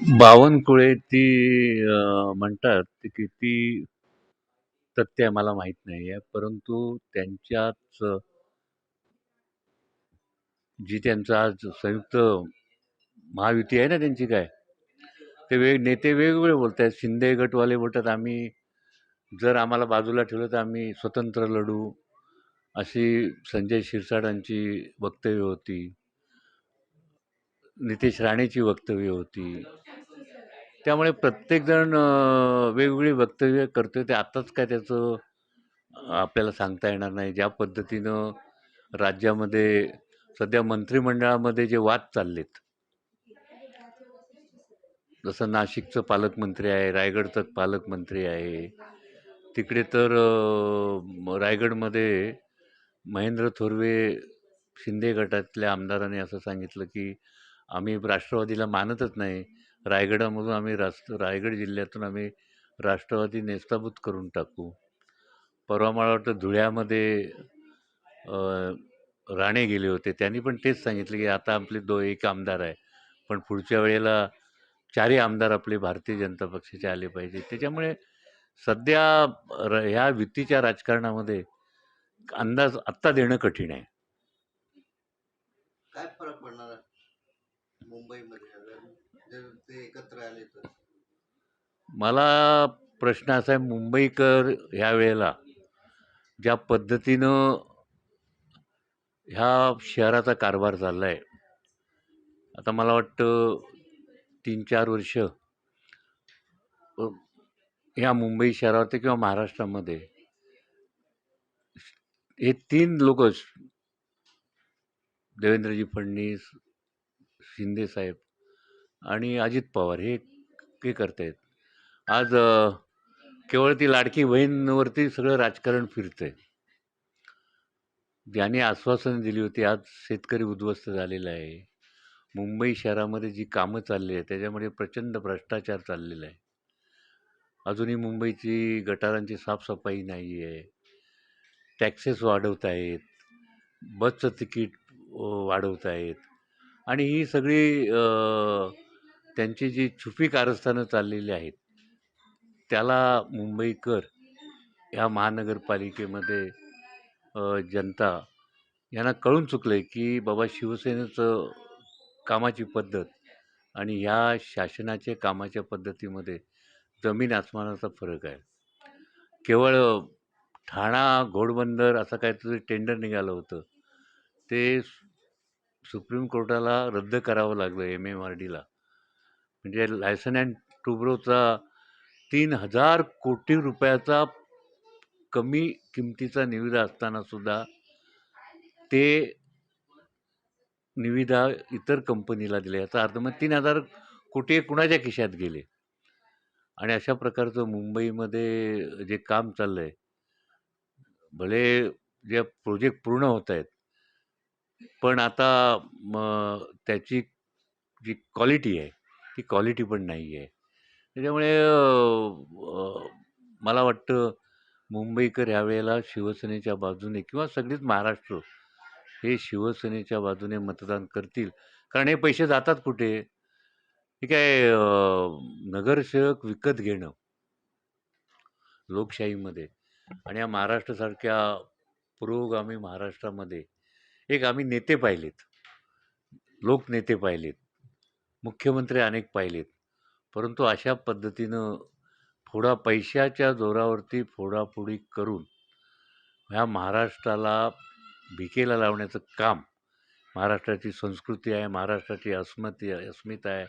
बावनकुळे ती म्हणतात ती किती तथ्य आहे मला माहीत नाही आहे. परंतु त्यांच्याच जी त्यांचं आज संयुक्त महायुती आहे ना त्यांची काय, ते वेग नेते वेगवेगळे बोलत आहेत. शिंदे गटवाले बोलतात आम्ही जर आम्हाला बाजूला ठेवलं तर आम्ही स्वतंत्र लढू, अशी संजय शिरसाटांची वक्तव्य होती. नितेश राणेची वक्तव्य होती. त्यामुळे प्रत्येकजण वेगवेगळी वक्तव्य करतोय. ते आत्ताच काय त्याचं आपल्याला सांगता येणार नाही. ज्या पद्धतीनं राज्यामध्ये सध्या मंत्रिमंडळामध्ये जे वाद चाललेत जसं नाशिकचं पालकमंत्री आहे, रायगडचं पालकमंत्री आहे. तिकडे तर रायगडमध्ये महेंद्र थोरवे शिंदे गटातल्या आमदारांनी असं सांगितलं, की आम्ही राष्ट्रवादीला मानतच नाही. रायगडामधून आम्ही राष्ट्र रायगड जिल्ह्यातून आम्ही राष्ट्रवादी नेस्ताभूत करून टाकू. परवा मला वाटतं धुळ्यामध्ये राणे गेले होते. त्यांनी पण तेच सांगितलं, की आता आपले दो एक आमदार आहे. पण पुढच्या वेळेला चारही आमदार आपले भारतीय जनता पक्षाचे आले पाहिजे. त्याच्यामुळे सध्या र ह्या युतीच्या राजकारणामध्ये अंदाज आत्ता देणं कठीण आहे. काय फरक पडणार मुंबईमध्ये ते एकत्र आले तर मला प्रश्न असा आहे मुंबईकर ह्या वेळेला ज्या पद्धतीनं ह्या शहराचा कारभार चालला आहे. आता मला वाटतं 3-4 वर्ष ह्या मुंबई शहरावरती किंवा महाराष्ट्रामध्ये हे तीन लोकच देवेंद्रजी फडणवीस, शिंदेसाहेब आणि अजित पवार हे हे आहेत आज केवळ ती लाडकी बहीणवरती सगळं राजकारण फिरतंय. ज्यांनी आश्वासनं दिली होती, आज शेतकरी उद्ध्वस्त झालेला आहे. मुंबई शहरामध्ये जी कामं चालली आहेत, त्याच्यामध्ये प्रचंड भ्रष्टाचार चाललेला आहे. अजूनही मुंबईची गटारांची साफसफाई नाही आहे. टॅक्सेस वाढवत आहेत. बसचं तिकीट वाढवत आहेत आणि ही सगळी त्यांची जी छुपी कारस्थानं चाललेली आहेत, त्याला मुंबईकर ह्या महानगरपालिकेमध्ये जनता यांना कळून चुकलं आहे की बाबा शिवसेनेचं कामाची पद्धत आणि ह्या शासनाच्या कामाच्या पद्धतीमध्ये जमीन आसमानाचा फरक आहे. केवळ ठाणा घोडबंदर असं काहीतरी टेंडर निघालं होतं. ते सुप्रीम कोर्टाला रद्द करावं लागलं एम-एम-आर-डीला. म्हणजे लायसन अँड टुब्रोचा तीन हजार कोटी रुपयाचा कमी किमतीचा निविदा असताना सुद्धा ते निविदा इतर कंपनीला दिले. याचा अर्थ मग 3000 कोटी कुणाच्या खिशात गेले? आणि अशा प्रकारचं मुंबईमध्ये जे काम चाललं आहे भले जे प्रोजेक्ट पूर्ण होत आहेत. पण आता मग त्याची जी क्वालिटी आहे, ती क्वालिटी पण नाही आहे. त्याच्यामुळे मला वाटतं मुंबईकर ह्यावेळेला शिवसेनेच्या बाजूने किंवा सगळीच महाराष्ट्र हे शिवसेनेच्या बाजूने मतदान करतील. कारण हे पैसे जातात कुठे? हे काय नगरसेवक विकत घेणं लोकशाहीमध्ये आणि या महाराष्ट्रासारख्या पुरोगामी महाराष्ट्रामध्ये एक आम्ही नेते पाहिलेत. लोकनेते पाहिलेत. मुख्यमंत्री अनेक पाहिलेत. परंतु अशा पद्धतीनं फोडा पैशाच्या जोरावरती फोडाफोडी करून ह्या महाराष्ट्राला भिकेला लावण्याचं काम महाराष्ट्राची संस्कृती आहे, महाराष्ट्राची अस्मती अस्मिता आहे.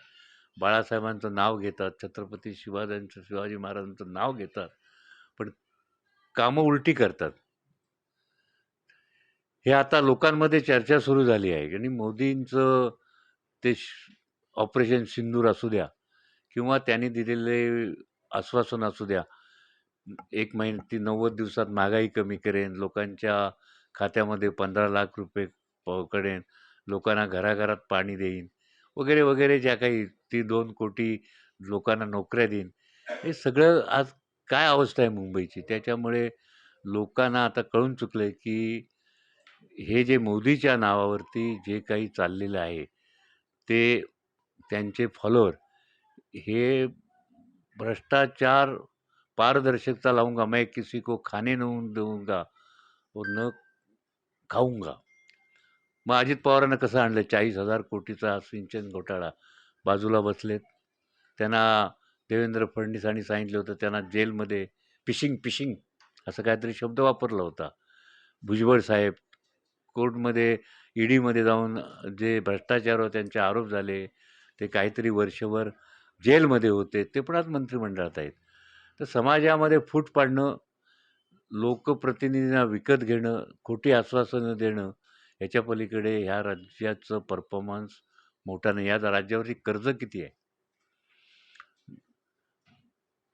बाळासाहेबांचं नाव घेतात, छत्रपती शिवाजांचं शिवाजी महाराजांचं नाव घेतात. पण कामं उलटी करतात. हे आता लोकांमध्ये चर्चा सुरू झाली आहे आणि मोदींचं ते श ऑपरेशन सिंदूर असू द्या किंवा त्यांनी दिलेले आश्वासन असू द्या. एक महिन ती 90 दिवसात महागाई कमी करेन, लोकांच्या खात्यामध्ये 15 लाख रुपये पकडेन करेन, लोकांना घराघरात पाणी देईन वगैरे, वगैरे ज्या काही ती दोन कोटी लोकांना नोकऱ्या देईन. हे सगळं आज काय अवस्था आहे मुंबईची. त्याच्यामुळे लोकांना आता कळून चुकलं आहे की हे जे मोदीच्या नावावरती जे काही चाललेलं आहे, ते त्यांचे फॉलोअर हे भ्रष्टाचार पारदर्शकता लाऊंगा मैं किसी को खाने न देऊंगा व न खाऊंगा मग अजित पवारांना कसं आणलं? चाळीस हजार कोटीचा सिंचन घोटाळा. बाजूला बसलेत. त्यांना देवेंद्र फडणवीसांनी सांगितलं होतं त्यांना जेलमध्ये पिशिंग पिशिंग असं काहीतरी शब्द वापरला होता. भुजबळ साहेब कोर्टमध्ये ईडीमध्ये जाऊन जे भ्रष्टाचारावर त्यांचे आरोप झाले ते काहीतरी वर्षभर जेलमध्ये होते ते पण आज मंत्रिमंडळात आहेत. तर समाजामध्ये फूट पाडणं लोकप्रतिनिधींना विकत घेणं खोटी आश्वासनं देणं याच्या पलीकडे ह्या राज्याचं परफॉर्मन्स मोठा नाही. या राज्यावरची कर्ज किती आहे?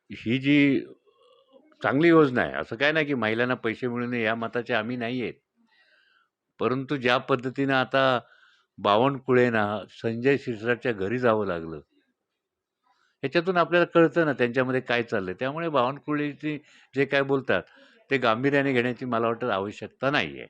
ही जी चांगली योजना आहे असं काय नाही की महिलांना पैसे मिळू नये या मताचे आम्ही नाही आहेत परंतु ज्या पद्धतीनं आता बावनकुळेंना संजय शिरसाटच्या घरी जावं लागलं. ह्याच्यातून आपल्याला कळतं ना त्यांच्यामध्ये काय चाललंय. त्यामुळे बावनकुळेची जे काय बोलतात ते गांभीर्याने घेण्याची मला वाटतं आवश्यकता नाही आहे